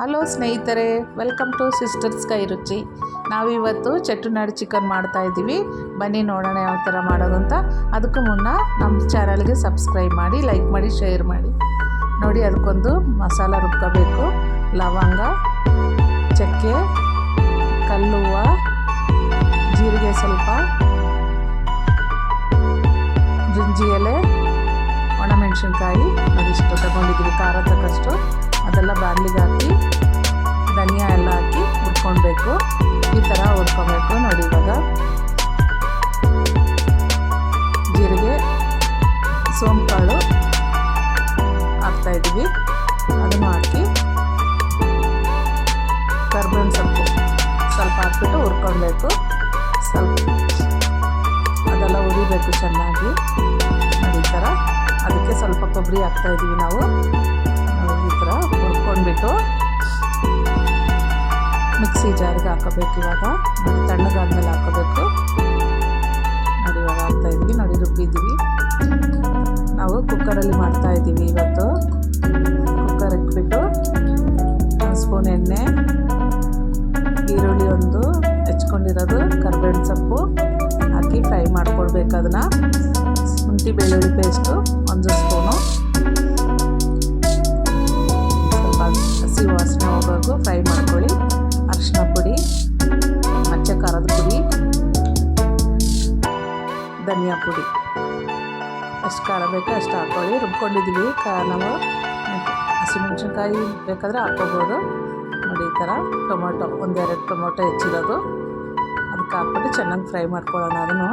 Hello ಸ್ನೇಹಿತರೆ welcome to sisters ಕೈ ರುಚಿ ನಾವಿವತ್ತು ಚಟ್ಟುನಾಡು ಚಿಕನ್ ಮಾಡ್ತಾ ಇದ್ದೀವಿ. ಬನ್ನಿ ನೋಡೋಣ ಯಾವ ಥರ ಮಾಡೋದು ಅಂತ. ಅದಕ್ಕೂ ಮುನ್ನ ನಮ್ಮ ಚಾನಲ್ಗೆ ಸಬ್ಸ್ಕ್ರೈಬ್ ಮಾಡಿ ಲೈಕ್ ಮಾಡಿ ಶೇರ್ ಮಾಡಿ. ನೋಡಿ, ಅದಕ್ಕೊಂದು ಮಸಾಲ ರುಬ್ಕೋಬೇಕು. ಲವಂಗ, ಚಕ್ಕೆ, ಕಲ್ಲುವ, ಜೀರಿಗೆ ಸ್ವಲ್ಪ, ಜುಂಜಿ ಎಲೆ ಒಣಮೆಣಸಿನ್ಕಾಯಿ ಅದಿಷ್ಟು ತಗೊಂಡಿದ್ದೀವಿ ಖಾರ ತಕ್ಕಷ್ಟು. ಅದೆಲ್ಲ ಬಾರ್ಲಿಗೆ ಹಾಕಿ, ಧನಿಯಾ ಎಲ್ಲ ಹಾಕಿ ಹುರ್ಕೊಳ್ಬೇಕು. ಈ ಥರ ಹುರ್ಕೊಬೇಕು ನೋಡಿ ಇವಾಗ. ಜೀರಿಗೆ ಸೋಂಪಾಳು ಹಾಕ್ತಾಯಿದ್ದೀವಿ ಅದನ್ನು ಹಾಕಿ ಕರ್ಬೇವಿನ ಸೊಪ್ಪು ಸ್ವಲ್ಪ ಹಾಕ್ಬಿಟ್ಟು ಹುರ್ಕೊಳ್ಬೇಕು. ಸ್ವಲ್ಪ ಅದೆಲ್ಲ ಉರಿಬೇಕು ಚೆನ್ನಾಗಿ. ಈ ಥರ ಅದಕ್ಕೆ ಸ್ವಲ್ಪ ಕೊಬ್ಬರಿ ಹಾಕ್ತಾಯಿದ್ದೀವಿ ನಾವು. ಹುರ್ಕೊಂಡ್ಬಿಟ್ಟು ಮಿಕ್ಸಿ ಜಾರಿಗೆ ಹಾಕೋಬೇಕು ಇವಾಗ. ತಣ್ಣಗಾದ್ಮೇಲೆ ಹಾಕೋಬೇಕು. ನೋಡಿ, ಇವಾಗ ಹಾಕ್ತಾಯಿದ್ದೀವಿ ನೋಡಿ, ರುಬ್ಬಿದ್ದೀವಿ. ನಾವು ಕುಕ್ಕರಲ್ಲಿ ಮಾಡ್ತಾಯಿದ್ದೀವಿ ಇವತ್ತು. ಕುಕ್ಕರ್ ಇಟ್ಬಿಟ್ಟು ಸ್ಪೂನ್ ಎಣ್ಣೆ, ಈರುಳ್ಳಿ ಒಂದು ಹೆಚ್ಕೊಂಡಿರೋದು, ಕರ್ಬೇವಿನ ಸೊಪ್ಪು ಹಾಕಿ ಫ್ರೈ ಮಾಡ್ಕೊಳ್ಬೇಕು ಅದನ್ನ. ಶುಂಠಿ, ಬೆಳ್ಳುಳ್ಳಿ ಪೇಸ್ಟು ಒಂದು ಸ್ಪೂನು. ಧನಿಯಾ ಪುಡಿ. ಅಷ್ಟು ಖಾರ ಬೇಕೋ ಅಷ್ಟು ಹಾಕ್ಕೊಳ್ಳಿ ರುಬ್ಕೊಂಡಿದ್ವಿ ಕಾ ನಾವು ಹಸಿಮೆಣ್ಸಿನ್ಕಾಯಿ ಬೇಕಾದರೆ ಹಾಕ್ಕೋಬೋದು ನೋಡಿ ಈ ಥರ ಟೊಮೊಟೊ, ಒಂದೆರಡು ಟೊಮೊಟೊ ಹೆಚ್ಚಿರೋದು. ಅದಕ್ಕೆ ಹಾಕ್ಬಿಟ್ಟು ಚೆನ್ನಾಗಿ ಫ್ರೈ ಮಾಡ್ಕೊಳ್ಳೋಣ ಅದನ್ನು.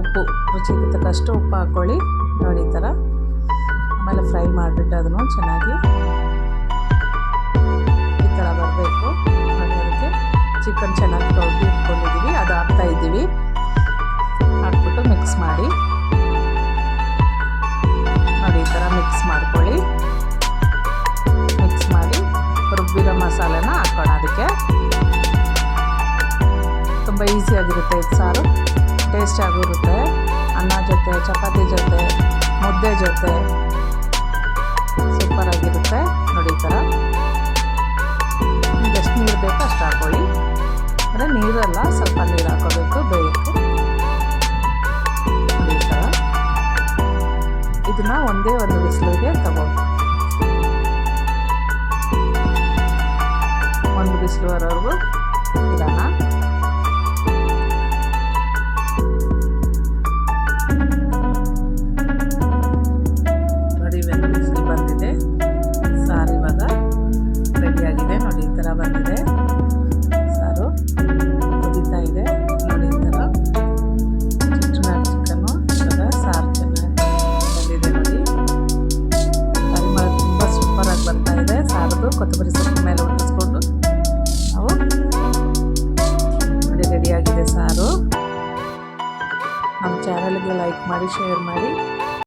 ಉಪ್ಪು ರುಚಿಗೆ ತಕ್ಕಷ್ಟು ಉಪ್ಪು ಹಾಕ್ಕೊಳ್ಳಿ ನೋಡಿ ಈ ಥರ. ಆಮೇಲೆ ಫ್ರೈ ಮಾಡಿಬಿಟ್ಟು ಅದನ್ನು ಚೆನ್ನಾಗಿ ಈ ಥರ ಬರಬೇಕು. ಅದಕ್ಕೆ ಚಿಕನ್ ಚೆನ್ನಾಗಿ ತೊಳೆದು ಇಟ್ಕೊಂಡಿದ್ದೀವಿ. ಅದು ಹಾಕ್ತಾ ಇದ್ದೀವಿ. ಹಾಕ್ಬಿಟ್ಟು ಮಿಕ್ಸ್ ಮಾಡಿ. ನೋಡಿ, ಈ ಥರ ಮಿಕ್ಸ್ ಮಾಡ್ಕೊಳ್ಳಿ. ಮಿಕ್ಸ್ ಮಾಡಿ ರುಬ್ಬಿರೋ ಮಸಾಲೆನ ಹಾಕೋಣ ಅದಕ್ಕೆ. ತುಂಬ ಈಸಿಯಾಗಿರುತ್ತೆ ಇದು ಸಾರು. ಟೇಸ್ಟ್ ಆಗಿರುತ್ತೆ ಅನ್ನ ಜೊತೆ, ಚಪಾತಿ ಜೊತೆ, ಮುದ್ದೆ ಜೊತೆ. ಸೂಪರಾಗಿರುತ್ತೆ ನೋಡಿ, ಈ ಥರ ಎಷ್ಟು ನೀರು ಬೇಕೋ ಅಷ್ಟು ಹಾಕೊಳ್ಳಿ. ಅಂದರೆ ನೀರಲ್ಲ, ಸ್ವಲ್ಪ ನೀರು ಹಾಕೋಬೇಕು, ಬೇಯಕ್ಕೆ. ಇದನ್ನ ಒಂದೇ ಒಂದು ಬಿಸಿಲಿಗೆ ತಗೊಂಡು ಒಂದು ಬಿಸಿಲು ಬರೋವರೆಗೂ ಇಡೋಣ. ನೋಡಿ ಇವೆಲ್ಲ ಬಿಸಿಲು ಬಂದಿದೆ. ಸಾರು ಇವಾಗ ರೆಡಿಯಾಗಿದೆ ನೋಡಿ, ಈ ಥರ ಬಂದಿದೆ. ಚಾನಲ್ಗೆ ಲೈಕ್ ಮಾಡಿ ಶೇರ್ ಮಾಡಿ.